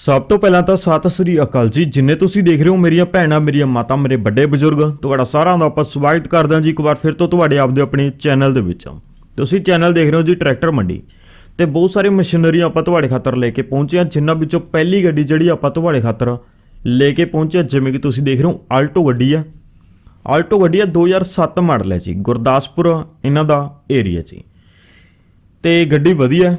ਸਭ ਤੋਂ ਪਹਿਲਾਂ ਤਾਂ ਸਤਿ ਸ੍ਰੀ ਅਕਾਲ ਜੀ। ਜਿੰਨੇ ਤੁਸੀਂ ਦੇਖ ਰਹੇ ਹੋ ਮੇਰੀਆਂ ਭੈਣਾਂ, ਮੇਰੀਆਂ ਮਾਤਾ, ਮੇਰੇ ਵੱਡੇ ਬਜ਼ੁਰਗ, ਤੁਹਾਡਾ ਸਾਰਿਆਂ ਦਾ ਆਪਾਂ ਸਵਾਗਤ ਕਰਦੇ ਹਾਂ ਜੀ ਇੱਕ ਵਾਰ ਫਿਰ ਤੋਂ ਤੁਹਾਡੇ ਆਪਦੇ ਆਪਣੇ ਚੈਨਲ ਦੇ ਵਿੱਚ। ਤੁਸੀਂ ਚੈਨਲ ਦੇਖ ਰਹੇ ਹੋ ਜੀ ਟਰੈਕਟਰ ਮੰਡੀ। ਤੇ ਬਹੁਤ ਸਾਰੇ ਮਸ਼ੀਨਰੀ ਆਪਾਂ ਤੁਹਾਡੇ ਖਾਤਰ ਲੈ ਕੇ ਪਹੁੰਚੇ ਹਾਂ ਜਿਨ੍ਹਾਂ ਵਿੱਚੋਂ ਪਹਿਲੀ ਗੱਡੀ ਜਿਹੜੀ ਆਪਾਂ ਤੁਹਾਡੇ ਖਾਤਰ ਲੈ ਕੇ ਪਹੁੰਚੇ ਜਿਵੇਂ ਕਿ ਤੁਸੀਂ ਦੇਖ ਰਹੇ ਹੋ, ਆਲਟੋ ਗੱਡੀ ਆ। ਆਲਟੋ ਗੱਡੀ ਆ 2007 ਮਾਡਲ ਹੈ ਜੀ, ਗੁਰਦਾਸਪੁਰ, ਇਹਨਾਂ ਦਾ ਏਰੀਆ ਜੀ। ਤੇ ਗੱਡੀ ਵਧੀਆ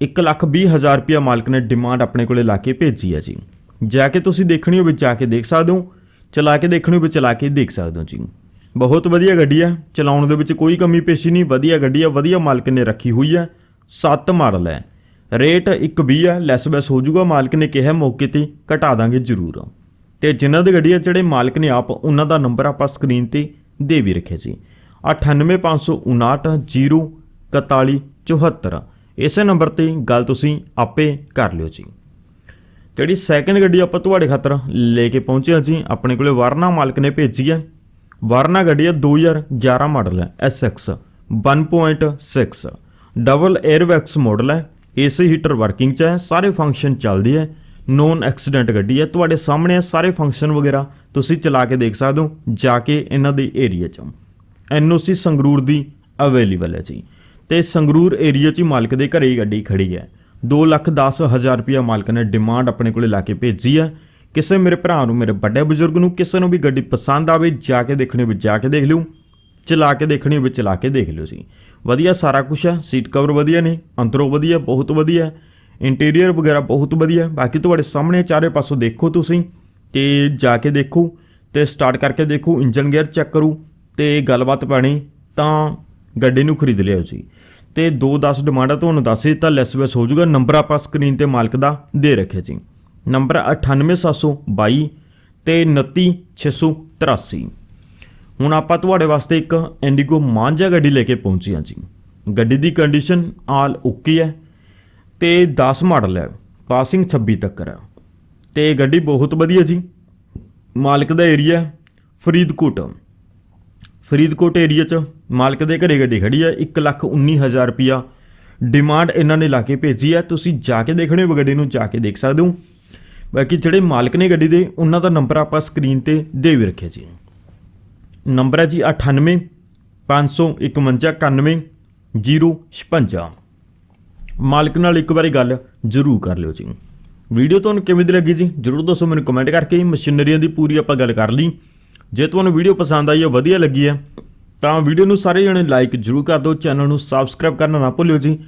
ਇੱਕ ਲੱਖ ਵੀਹ ਹਜ਼ਾਰ ਰੁਪਇਆ ਮਾਲਕ ਨੇ ਡਿਮਾਂਡ ਆਪਣੇ ਕੋਲੇ ਲਾ ਕੇ ਭੇਜੀ ਹੈ ਜੀ। ਜਾ ਕੇ ਤੁਸੀਂ ਦੇਖਣੀ ਹੋਵੇ, ਜਾ ਕੇ ਦੇਖ ਸਕਦੇ ਹੋ, ਚਲਾ ਕੇ ਦੇਖਣੀ ਹੋਵੇ, ਚਲਾ ਕੇ ਦੇਖ ਸਕਦੇ ਹੋ ਜੀ। ਬਹੁਤ ਵਧੀਆ ਗੱਡੀ ਹੈ, ਚਲਾਉਣ ਦੇ ਵਿੱਚ ਕੋਈ ਕਮੀ ਪੇਸ਼ੀ ਨਹੀਂ, ਵਧੀਆ ਗੱਡੀ ਹੈ, ਵਧੀਆ ਮਾਲਕ ਨੇ ਰੱਖੀ ਹੋਈ ਹੈ 7 ਮਾਡਲ ਹੈ। ਰੇਟ 120 ਹੈ, ਲੈਸ ਬੈਸ ਹੋ ਜਾਊਗਾ, ਮਾਲਕ ਨੇ ਕਿਹਾ ਮੌਕੇ ਤੇ ਘਟਾ ਦਾਂਗੇ ਜ਼ਰੂਰ। ਤੇ ਜਿਨ੍ਹਾਂ ਦੇ ਗੱਡੀ ਹੈ, ਜਿਹੜੇ ਮਾਲਕ ਨੇ ਆਪ, ਉਹਨਾਂ ਦਾ ਨੰਬਰ ਆਪਾਂ ਸਕਰੀਨ ਤੇ ਦੇ ਵੀ ਰੱਖਿਆ ਜੀ। 9855904174 ਇਸੇ ਨੰਬਰ ਤੇ ਗੱਲ ਤੁਸੀਂ ਆਪੇ ਕਰ ਲਿਓ ਜੀ। ਜਿਹੜੀ ਸੈਕੰਡ ਗੱਡੀ ਆਪਾਂ ਤੁਹਾਡੇ ਖਾਤਰ ਲੈ ਕੇ ਪਹੁੰਚੇ ਹਾਂ ਜੀ, ਆਪਣੇ ਕੋਲੇ ਵਰਨਾ ਮਾਲਕ ਨੇ ਭੇਜੀ ਹੈ। ਵਰਨਾ ਗੱਡੀ ਹੈ 2011 ਮਾਡਲ ਹੈ SX 1.6 ਡਬਲ 에ਅਰਵੈਕਸ ਮਾਡਲ ਹੈ, ਏਸੀ ਹੀਟਰ ਵਰਕਿੰਗ ਚ ਹੈ, ਸਾਰੇ ਫੰਕਸ਼ਨ ਚੱਲਦੀ ਹੈ। ਨੋਨ ਐਕਸੀਡੈਂਟ ਗੱਡੀ ਹੈ, ਤੁਹਾਡੇ ਸਾਹਮਣੇ ਹੈ, ਸਾਰੇ ਫੰਕਸ਼ਨ ਵਗੈਰਾ ਤੁਸੀਂ ਚਲਾ ਕੇ ਦੇਖ ਸਕਦੇ ਹੋ, ਜਾ ਕੇ ਇਹਨਾਂ ਦੇ ਏਰੀਆ ਚ। ਐਨਓਸੀ ਸੰਗਰੂਰ ਦੀ ਅਵੇਲੇਬਲ ਹੈ ਜੀ। ਤੇ ਸੰਗਰੂਰ ਏਰੀਆ 'ਚ ਹੀ ਮਾਲਕ ਦੇ ਘਰੇ ਹੀ ਗੱਡੀ ਖੜੀ ਹੈ। 2 ਲੱਖ 10 ਹਜ਼ਾਰ ਰੁਪਇਆ ਮਾਲਕ ਨੇ ਡਿਮਾਂਡ ਆਪਣੇ ਕੋਲੇ ਲਾ ਕੇ ਭੇਜੀ ਹੈ। ਕਿਸੇ ਮੇਰੇ ਭਰਾ ਨੂੰ, ਮੇਰੇ ਵੱਡੇ ਬਜ਼ੁਰਗ ਨੂੰ, ਕਿਸੇ ਨੂੰ ਵੀ ਗੱਡੀ ਪਸੰਦ ਆਵੇ, ਜਾ ਕੇ ਦੇਖਣੀ ਵੀ ਜਾ ਕੇ ਦੇਖ ਲਿਓ। ਚਲਾ ਕੇ ਦੇਖਣੀ ਹੋਵੇ, ਚਲਾ ਕੇ ਦੇਖ ਲਿਓ ਜੀ। ਵਧੀਆ ਸਾਰਾ ਕੁਝ ਹੈ ਸੀਟ ਕਵਰ ਵਧੀਆ ਨੇ, ਅੰਦਰੋਂ ਵਧੀਆ, ਬਹੁਤ ਵਧੀਆ ਇੰਟੀਰੀਅਰ ਵਗੈਰਾ ਬਹੁਤ ਵਧੀਆ ਬਾਕੀ ਤੁਹਾਡੇ ਸਾਹਮਣੇ ਚਾਰੇ ਪਾਸੋਂ ਦੇਖੋ ਤੁਸੀਂ ਤੇ ਜਾ ਕੇ ਦੇਖੋ ਤੇ ਸਟਾਰਟ ਕਰਕੇ ਦੇਖੋ ਇੰਜਨ ਗੇਅਰ ਚੈੱਕ ਕਰੋ ਤੇ ਗੱਲਬਾਤ ਪਾਣੀ ਤਾਂ ਗੱਡੀ ਨੂੰ ਖਰੀਦ ਲਿਓ ਜੀ। ਤੇ 2-10 ਡਿਮਾਂਡਾਂ ਤੁਹਾਨੂੰ ਦੱਸ ਹੀ ਦਿੱਤਾ ਲੈਸ ਵੈਸ ਹੋ ਜਾਊਗਾ ਨੰਬਰ ਆਪਾਂ ਸਕਰੀਨ ਤੇ ਮਾਲਕ ਦਾ ਦੇ ਰੱਖਿਆ ਜੀ। ਨੰਬਰ 98722 ਤੇ 29683 ਹੁਣ ਆਪਾਂ ਤੁਹਾਡੇ ਵਾਸਤੇ ਇੱਕ ਇੰਡੀਗੋ ਮਾਂਝਾ ਗੱਡੀ ਲੈ ਕੇ ਪਹੁੰਚੇ ਹਾਂ ਜੀ। ਗੱਡੀ ਦੀ ਕੰਡੀਸ਼ਨ ਆਲ ਓਕੇ ਹੈ ਤੇ 10 ਮਾਡਲ ਹੈ ਪਾਸਿੰਗ 26 ਤੱਕ ਹੈ। ਤੇ ਗੱਡੀ ਬਹੁਤ ਵਧੀਆ ਜੀ। ਮਾਲਕ ਦਾ ਏਰੀਆ ਫਰੀਦਕੋਟ। ਫਰੀਦਕੋਟ ਏਰੀਆ 'ਚ ਮਾਲਕ ਦੇ ਘਰੇ ਗੱਡੀ ਖੜੀ ਹੈ 119000 ਰੁਪਿਆ ਡਿਮਾਂਡ ਇਹਨਾਂ ਨੇ ਲਾ ਕੇ ਭੇਜੀ ਹੈ। ਤੁਸੀਂ ਜਾ ਕੇ ਦੇਖਣੇ ਹੋ, ਗੱਡੀ ਨੂੰ ਜਾ ਕੇ ਦੇਖ ਸਕਦੇ ਹੋ। ਬਾਕੀ ਜਿਹੜੇ ਮਾਲਕ ਨੇ ਗੱਡੀ ਦੇ, ਉਹਨਾਂ ਦਾ ਨੰਬਰ ਆਪਾਂ ਸਕਰੀਨ ਤੇ ਦੇ ਵੀ ਰੱਖਿਆ ਜੀ। ਨੰਬਰ ਹੈ ਜੀ 98 551 056 ਮਾਲਕ ਨਾਲ ਇੱਕ ਵਾਰੀ ਗੱਲ ਜ਼ਰੂਰ ਕਰ ਲਿਓ ਜੀ। ਵੀਡੀਓ ਤੁਹਾਨੂੰ ਕਿਵੇਂ ਦੀ ਲੱਗੀ ਜੀ? ਜਰੂਰ ਦੱਸੋ ਮੈਨੂੰ ਕਮੈਂਟ ਕਰਕੇ। ਮਸ਼ੀਨਰੀਆਂ ਦੀ ਪੂਰੀ ਆਪਾਂ ਗੱਲ ਕਰ ਲਈ। ਜੇ ਤੁਹਾਨੂੰ ਵੀਡੀਓ ਪਸੰਦ ਆਈ ਹੈ, ਵਧੀਆ ਲੱਗੀ ਹੈ, ਤਾਂ ਵੀਡੀਓ ਨੂੰ ਸਾਰੇ ਜਣੇ ਲਾਈਕ ਜਰੂਰ ਕਰ ਦਿਓ ਚੈਨਲ ਨੂੰ ਸਬਸਕ੍ਰਾਈਬ ਕਰਨਾ ਨਾ ਭੁੱਲਿਓ ਜੀ।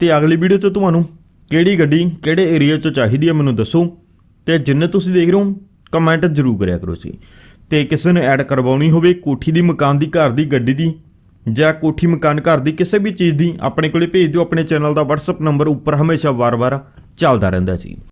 ਤੇ ਅਗਲੀ ਵੀਡੀਓ 'ਚ ਤੁਹਾਨੂੰ ਕਿਹੜੀ ਗੱਡੀ, ਕਿਹੜੇ ਏਰੀਆ 'ਚ ਚਾਹੀਦੀ ਹੈ ਮੈਨੂੰ ਦੱਸੋ। ਤੇ ਜਿੰਨੇ ਤੁਸੀਂ ਦੇਖ ਰਹੇ ਹੋ ਕਮੈਂਟ ਜਰੂਰ ਕਰਿਆ ਕਰੋ ਜੀ। ਤੇ ਕਿਸੇ ਨੂੰ ਐਡ ਕਰਵਾਉਣੀ ਹੋਵੇ, ਕੋਠੀ ਦੀ ਮਕਾਨ ਦੀ, ਘਰ ਦੀ, ਗੱਡੀ ਦੀ, ਜਾਂ ਕੋਠੀ ਮਕਾਨ, ਘਰ ਦੀ, ਕਿਸੇ ਵੀ ਚੀਜ਼ ਦੀ, ਆਪਣੇ ਕੋਲੇ ਭੇਜ ਦਿਓ। ਆਪਣੇ ਚੈਨਲ ਦਾ WhatsApp ਨੰਬਰ ਉੱਪਰ ਹਮੇਸ਼ਾ ਵਾਰ-ਵਾਰ ਚੱਲਦਾ ਰਹਿੰਦਾ ਜੀ।